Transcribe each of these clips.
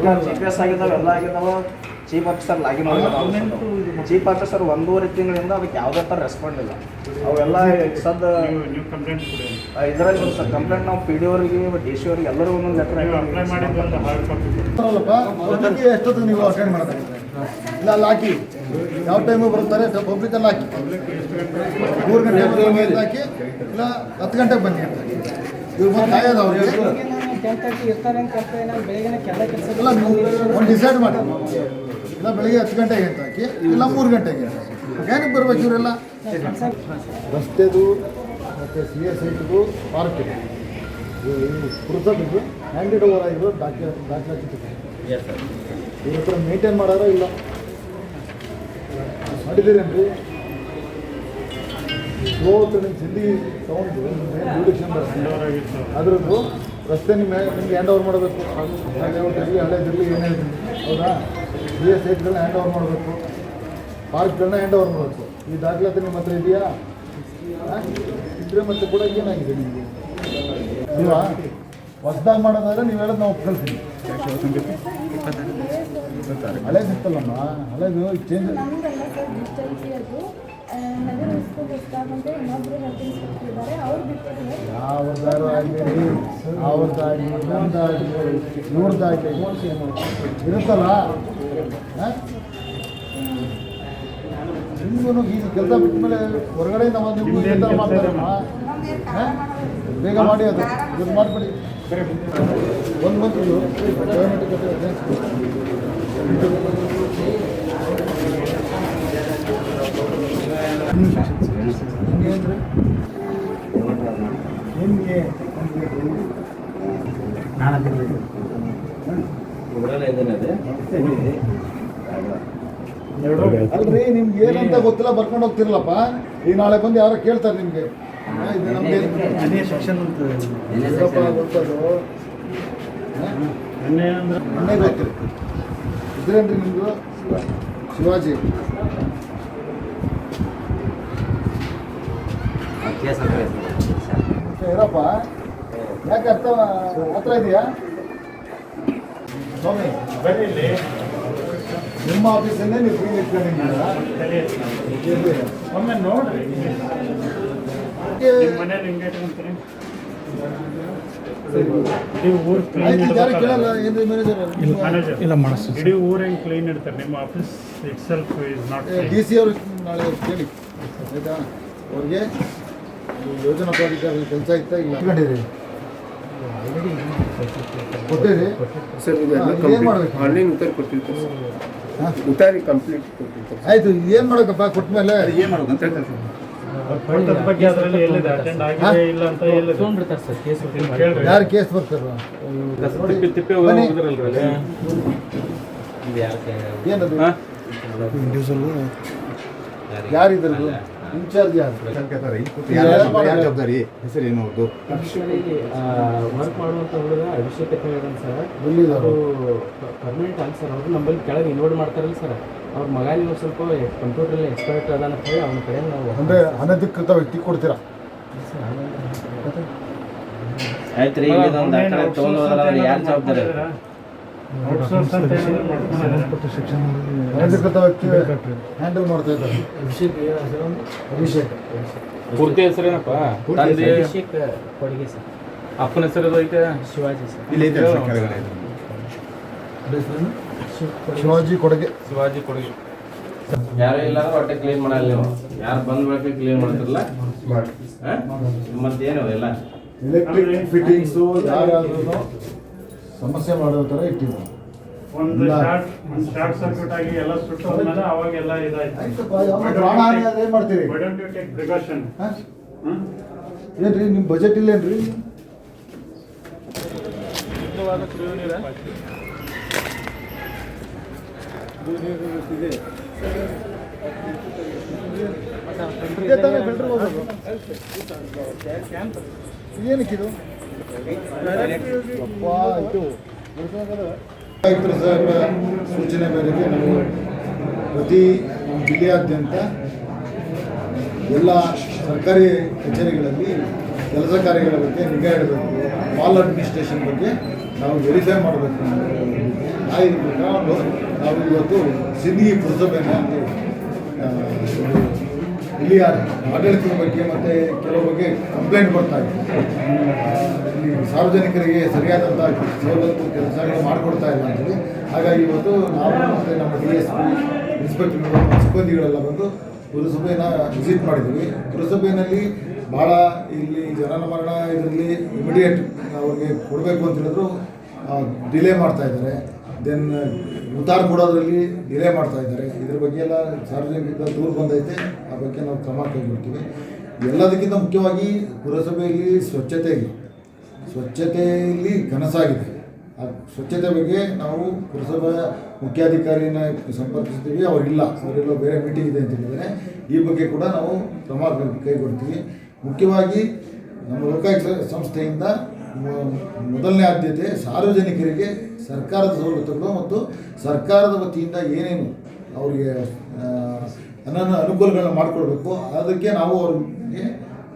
ಎಲ್ಲ G P S ಆಗಿದ್ದಾವೆ ಎಲ್ಲ ಆಗಿದ್ದಾವೆ. Chief officer login chief officer ಒಂದೂವರೆ ತಿಂಗಳಿಂದ ಅದಕ್ಕೆ ಯಾವುದೇ ಥರ ರೆಸ್ಪಾಂಡ್ ಇಲ್ಲ. ಅವೆಲ್ಲ ಸದ್ ಇದರಲ್ಲಿ ಸರ್ ಕಂಪ್ಲೇಂಟ್ ನಾವು ಪಿ ಡಿ ಅವರಿಗೆ ಡಿ ಸಿ ಅವರಿಗೆ ಎಲ್ಲರೂ ಒಂದೊಂದು ಲೆಟರ್ ಎಷ್ಟೊತ್ತು ನೀವು ಅಟೆಂಡ್ ಮಾಡ್ತಾರೆ ಇಲ್ಲ ಅಲ್ಲಿ ಹಾಕಿ. ಯಾವ ಟೈಮು ಬರ್ತಾರೆ? ಪಬ್ಲಿಕಲ್ಲಿ ಹಾಕಿ. ಮೂರು ಗಂಟೆ ಹಾಕಿ. ಇಲ್ಲ ಹತ್ತು ಗಂಟೆಗೆ ಬನ್ನಿ ಇವ್ರು ಬಂದು ಕಾಯೋದು ಅವ್ರಿಗೆ. ಟೆನ್ ತರ್ಟಿ ಇರ್ತಾರೆ ಅಂತ ಹೇಳ್ತಾರೆ ನಾನು ಬೆಳಗ್ಗೆ ಕೆಲ ಕೆಲಸ ಇಲ್ಲ ಒಂದು ಡಿಸೈಡ್ ಮಾಡಿ. ಇಲ್ಲ ಬೆಳಿಗ್ಗೆ ಹತ್ತು ಗಂಟೆಗೆ ಅಂತ ಹಾಕಿ ಇಲ್ಲ ಮೂರು ಗಂಟೆಗೆ ಏನಕ್ಕೆ ಬರ್ಬೇಕು ಇವರೆಲ್ಲ? ರಸ್ತೆದು ಮತ್ತು ಸಿ ಎಸ್ ಐಟಿದು ಪಾರ್ಕ್ ಇದೆ ಪುರಸಭೆಗೆ ಹ್ಯಾಂಡೆಡ್ ಓವರ್ ಆಗಿರೋ ದಾಖಲೆ ದಾಖಲಾತಿ ಇವ್ರ ಹತ್ರ ಮೇಂಟೈನ್ ಮಾಡೋರೋ ಇಲ್ಲ? ಮಾಡಿದ್ದೀರೇನ್ರಿ? ಬರುತ್ತೆ ಓವರ್ ಆಗಿತ್ತು ಅದ್ರದ್ದು ರಸ್ತೆ ನಿಮ್ಮ ನಿಮ್ಗೆ ಹ್ಯಾಂಡ್ ಓವರ್ ಮಾಡಬೇಕು. ಹಳೆದಿರಲಿ ಹಳೇದಿರಲಿ ಏನೇ ಇರಲಿ ಹೌದಾ? ಬಿ ಎಸ್ ಐಟ್ಗಳನ್ನ ಹ್ಯಾಂಡ್ ಓವರ್ ಮಾಡಬೇಕು. ಪಾರ್ಕ್ಗಳನ್ನ ಹ್ಯಾಂಡ್ ಓವರ್ ಮಾಡಬೇಕು. ಈ ದಾಖಲಾತಿ ನಿಮ್ಮ ಹತ್ರ ಇದೆಯಾ? ಇದ್ರೆ ಮತ್ತೆ ಕೂಡ ಏನಾಗಿದೆ ನಿಮಗೆ? ಅಲ್ವಾ ಹೊಸದಾಗಿ ಮಾಡೋದಾದ್ರೆ ನೀವು ಹೇಳೋದು ನಾವು ಒಪ್ಕೊಳ್ತೀವಿ. ಹಳೇದು ಇತ್ತಲ್ಲಮ್ಮ ಹಳೇದು ಚೇಂಜ್ ನಗರ ಸ್ಕೂಲ್ ಹೆಲ್ತ್ ಇನ್ಸ್ಪೆಕ್ಟರ್ ಇದ್ದಾರೆ ಅವ್ರು ಬಿಟ್ಟಿದ್ದಾರೆ. ಯಾವ್ದಾರು ಆಗಲಿ ಅವ್ರದ್ದಾಗಲಿ ನಮ್ದಾಗಲಿ ಇವ್ರದ್ದಾಗಲಿ ಇರುತ್ತಲ್ಲ? ಈ ಕೆಲಸ ಬಿಟ್ಟ ಮೇಲೆ ಹೊರಗಡೆ ನಾವು ನಿಮ್ಗೂ ಬೇಗ ಮಾಡಿ ಅದು. ಇದು ಮಾಡಿಬಿಡಿ. ಒಂದು ಮಂತ್ ಗೌರ್ಮೆಂಟ್ ನಿಮ್ಗೆ ಅಲ್ರಿ ನಿಮ್ಗೆ ಏನಂತ ಗೊತ್ತಿಲ್ಲ ಬರ್ಕೊಂಡು ಹೋಗ್ತಿರಲ್ಲಪ್ಪ ಈ ನಾಳೆ ಬಂದು ಯಾರೋ ಕೇಳ್ತಾರೆ ನಿಮ್ಗೆ. ಗೊತ್ತಿರಿ ಇದ್ರೇನ್ರಿ ನಿಮ್ದು? ಶಿವಾಜಿ. ಇರಪ್ಪ. ಯಾಕೆ ಅರ್ಥ ಹತ್ರ ಇದೆಯಾ? ಸ್ವಾಮಿ ಬನ್ನಿ ಇಲ್ಲಿ. ನಿಮ್ಮ ಆಫೀಸಲ್ಲೇ ನೀವು ಫ್ರೀ ಇಟ್ಕೊಂಡಿದ್ದೀರಾ ಒಮ್ಮೆ ನೋಡ್ರಿ. ಮನೇಲಿ ಹಿಂಗೆ ಇಟ್ಕೊಂತೀರಿ ಇಲ್ಲ ಇಡೀ ಊರ್ ಹೆಂಗ್ ಕ್ಲೀನ್ ಇಡ್ತಾರೆ. ನಿಮ್ಮ office itself is not D C ಅವರು ನಾಳೆ ಕೇಳಿ. ಆಯ್ತಾ? ಅವ್ರಿಗೆ ಯೋಜನಾ ಪ್ರಾಧಿಕಾರ ಕೆಲಸ ಇತ್ತಾ ಇಲ್ಲ? ಇಟ್ಕೊಂಡಿರಿ ಕೊಟ್ಟಿರಿ ಸರ್ ಇದೆಲ್ಲ ಕಂಪ್ಲೀಟ್ ಮಾಡ್ಬೇಕು? ಆನ್ಲೈನ್ ಉತ್ತರ ಕೊಟ್ಟಿರ್ತಾರೆ ಸರ್. ಹಾ? ಉತ್ತರ ಕಂಪ್ಲೀಟ್ ಕೊಟ್ಟಿರ್ತಾರೆ ಆಯ್ತು ಏನ್ ಮಾಡಬೇಕಪ್ಪ ಕೊಟ್ಟ ಮೇಲೆ ಏನು ಮಾಡ್ಬೇಕಂತ ಹೇಳ್ತಾರೆ ಸರ್. ಕೊಟ್ಟದ ಬಗ್ಗೆ ಅದರಲ್ಲಿ ಎಲ್ಲಿದೆ? ಅಟೆಂಡ್ ಆಗಿದೆ ಇಲ್ಲ ಅಂತ ಎಲ್ಲಿದೆ? ತೊಗೊಂಡ್ಬಿಡ್ತಾರೆ ಸರ್ ಕೇಸ್ ಕೇಳ್ರಿ. ಯಾರು ಕೇಸ್ ಬರ್ತಾರ? ಬನ್ನಿ. ಏನದು ಇದ್ರದ್ದು ಇನ್ಚಾರ್ಜ್ ಯಾರು? ಜವಾಬ್ದಾರಿ ಹೆಸರೇನು ಅವ್ರದ್ದು? ವರ್ಕ್ ಮಾಡುವಂಥ ಹುಡುಗ ಅಭಿಷೇಕ್ ಅಂತ ಸರ್. ಅವರು? ಪರ್ಮನೆಂಟ್ ಆಗಿ ಸರ್. ಅವರು ನಮ್ಮಲ್ಲಿ ಕೆಳಗೆ ಇನ್ವೋಲ್ಡ್ ಮಾಡ್ತಾರಲ್ಲ ಸರ್. ಅವ್ರ ಮಗ ನೀವು ಸ್ವಲ್ಪ ಕಂಪ್ಯೂಟ್ರಲ್ಲಿ ಎಕ್ಸ್ಪರ್ಟ್ ಅದಾನ ಅಂತ ಹೇಳಿ ಅವನ ಕಡೆ ನಾವು ಅಂದ್ರೆ ಅನಧಿಕೃತ ವ್ಯಕ್ತಿ ಕೊಡ್ತೀರಾ? ರೀ ಈಗ ಇದೊಂದು ದಾಖಲೆ ತಗೊಂಡು ಹೋದ್ರೆ ಯಾರು ಜವಾಬ್ದಾರಿ? ಅನಧಿಕೃತ ವ್ಯಕ್ತಿ ಹ್ಯಾಂಡಲ್ ಮಾಡ್ತಾ ಇದ್ದಾರೆ ಅಭಿಷೇಕ್ ಅಭಿಷೇಕ್ ಪೂರ್ತಿ ಹೆಸರೇನಪ್ಪ ತಂದೆ ಅಭಿಷೇಕ್ ಕೊಡುಗೆ ಸರ್. ಅಪ್ಪನ ಹೆಸರು ಐತೆ? ಶಿವಾಜಿ ಸರ್. ಇಲ್ಲಿ ಐತೆ ಶಿವಾಜಿ ಕೊಡುಗೆ. ಶಿವಾಜಿ ಕೊಡುಗೆ. ಯಾರೇ ಇಲ್ಲ ಹೊಟ್ಟೆ ಕ್ಲೀನ್ ಮಾಡಲ್ಲ ನೀವು. ಯಾರು ಬಂದ ಬಳಕೆ ಕ್ಲೀನ್ ಮಾಡ್ತಿರಲ್ಲ? ಮತ್ತೇನು ಎಲ್ಲ ಎಲೆಕ್ಟ್ರಿಕ್ ಫಿಟ್ಟಿಂಗ್ಸು ಯಾರಾದ್ರೂ ಸಮಸ್ಯೆ ಮಾಡೋ ಥರ ಇಟ್ಟಿದ್ದಾರೆ ಒಂದು. ಶಾರ್ಟ್ ಒಂದು ಶಾರ್ಟ್ ಸರ್ಕ್ಯೂಟ್ ಆಗಿ ಎಲ್ಲ ಸುಟ್ಟು ಹೋದ್ಮೇಲೆ ಅವಾಗೆಲ್ಲ ಇದಾಯ್ತು ಏನ್ ಮಾಡ್ತೀರಿ? ಹ್ಮ್? ಏನ್ರಿ ನಿಮ್ಮ ಬಜೆಟ್ ಇಲ್ಲೇನ್ರಿ ಇದೇ ತಾನೇ filter ಹೋಗೋದು? ಏನಕ್ಕಿದು ಆಯುಕ್ತರ ಸಾಹೇಬರ ಸೂಚನೆ ಮೇರೆಗೆ ನಾವು ಪ್ರತಿ ಜಿಲ್ಲೆಯಾದ್ಯಂತ ಎಲ್ಲ ಸರ್ಕಾರಿ ಕಚೇರಿಗಳಲ್ಲಿ ಕೆಲಸ ಕಾರ್ಯಗಳ ಬಗ್ಗೆ ನಿಗಾ ಇಡಬೇಕು. ಮಾಲ್ ಅಡ್ಮಿನಿಸ್ಟ್ರೇಷನ್ ಬಗ್ಗೆ ನಾವು ವೆರಿಫೈ ಮಾಡಬೇಕು. ಆಯ್ತು ನಾವು ನಾವು ಇವತ್ತು ಸಿಂಧಿ ಪುರಸಭೆನ ಇಲ್ಲಿಯ ಆಡಳಿತದ ಬಗ್ಗೆ ಮತ್ತು ಕೆಲವು ಬಗ್ಗೆ ಕಂಪ್ಲೇಂಟ್ ಬರ್ತಾ ಇದೆ. ಇಲ್ಲಿ ಸಾರ್ವಜನಿಕರಿಗೆ ಸರಿಯಾದಂಥ ಸವಲತ್ತು ಕೆಲಸಗಳು ಮಾಡಿಕೊಡ್ತಾ ಇಲ್ಲ ಅಂತೇಳಿ. ಹಾಗಾಗಿ ಇವತ್ತು ನಾವು ಮತ್ತು ನಮ್ಮ ಡಿ ಎಸ್ ಪಿ ಇನ್ಸ್ಪೆಕ್ಟರ್ಗಳು ಸಿಬ್ಬಂದಿಗಳೆಲ್ಲ ಬಂದು ಪುರಸಭೆನ ವಿಸಿಟ್ ಮಾಡಿದ್ವಿ. ಪುರಸಭೆಯಲ್ಲಿ ಭಾಳ ಇಲ್ಲಿ ಜನನ ಮರಣ ಇದರಲ್ಲಿ ಇಮಿಡಿಯೇಟ್ ಅವ್ರಿಗೆ ಕೊಡಬೇಕು ಅಂತ ಹೇಳಿದ್ರು. ಡಿಲೇ ಮಾಡ್ತಾ ಇದ್ದಾರೆ. ದೆನ್ ಉತ್ತಾರ ಕೊಡೋದ್ರಲ್ಲಿ ಡಿಲೇ ಮಾಡ್ತಾ ಇದ್ದಾರೆ. ಇದ್ರ ಬಗ್ಗೆ ಎಲ್ಲ ಸಾರ್ವಜನಿಕರಿಂದ ದೂರು ಬಂದೈತೆ. ಆ ಬಗ್ಗೆ ನಾವು ಕ್ರಮ ಕೈಗೊಳ್ತೀವಿ. ಎಲ್ಲದಕ್ಕಿಂತ ಮುಖ್ಯವಾಗಿ ಪುರಸಭೆಯಲ್ಲಿ ಸ್ವಚ್ಛತೆ ಇಲ್ಲ. ಸ್ವಚ್ಛತೆಯಲ್ಲಿ ಕನಸಾಗಿದೆ ಆ ಸ್ವಚ್ಛತೆ ಬಗ್ಗೆ ನಾವು ಪುರಸಭಾ ಮುಖ್ಯಾಧಿಕಾರಿನ ಸಂಪರ್ಕಿಸ್ತೀವಿ ಅವರಿಲ್ಲ ಅವರೆಲ್ಲ ಬೇರೆ ಮೀಟಿಂಗ್ ಇದೆ ಅಂತ ಹೇಳಿದರೆ ಈ ಬಗ್ಗೆ ಕೂಡ ನಾವು ಕ್ರಮ ಕೈಗೊಳ್ತೀವಿ. ಮುಖ್ಯವಾಗಿ ನಮ್ಮ ಲೋಕಾಯುಕ್ತ ಸಂಸ್ಥೆಯಿಂದ ಮೊದಲನೇ ಆದ್ಯತೆ ಸಾರ್ವಜನಿಕರಿಗೆ ಸರ್ಕಾರದ ಸವಲತ್ತುಗಳು ಮತ್ತು ಸರ್ಕಾರದ ವತಿಯಿಂದ ಏನೇನು ಅವರಿಗೆ ಅನನ್ನ ಅನುಕೂಲಗಳನ್ನ ಮಾಡಿಕೊಡ್ಬೇಕು ಅದಕ್ಕೆ ನಾವು ಅವ್ರಿಗೆ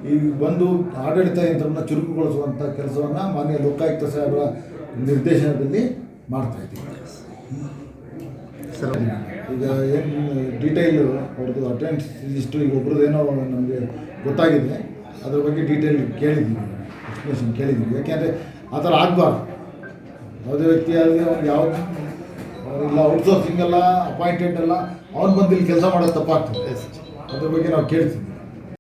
ಈ ಬಂದು ಆಡಳಿತ ಯಂತ್ರವನ್ನು ಚುರುಕುಗೊಳಿಸುವಂಥ ಕೆಲಸವನ್ನು ಮಾನ್ಯ ಲೋಕಾಯುಕ್ತ ಸಾಹೇಬರ ನಿರ್ದೇಶನದಲ್ಲಿ ಮಾಡ್ತಾ ಇದ್ದೀವಿ. ಈಗ ಏನು ಡೀಟೇಲ್ ಅವ್ರದ್ದು ಅಟೆಂಡ್ಸ್ ಇಷ್ಟು ಈಗ ಒಬ್ರದ್ದು ಏನೋ ನಮಗೆ ಗೊತ್ತಾಗಿದೆ. ಅದ್ರ ಬಗ್ಗೆ ಡೀಟೇಲ್ ಕೇಳಿದ್ದೀವಿ ಎಕ್ಸ್ಪ್ಲೇಷನ್ ಕೇಳಿದ್ದೀವಿ ಯಾಕೆಂದರೆ ಆ ಥರ ಆಗಬಾರ್ದು. ಯಾವುದೇ ವ್ಯಕ್ತಿ ಆದರೆ ಅವ್ನು ಯಾವ ಇಲ್ಲ ಔಟ್ಸೋರ್ಸಿಂಗ್ ಅಲ್ಲ ಅಪಾಯಿಂಟೆಡ್ ಎಲ್ಲ ಅವ್ನು ಬಂದು ಇಲ್ಲಿ ಕೆಲಸ ಮಾಡೋದು ತಪ್ಪಾಗ್ತದೆ. ಅದ್ರ ಬಗ್ಗೆ ನಾವು ಕೇಳ್ತೀವಿ.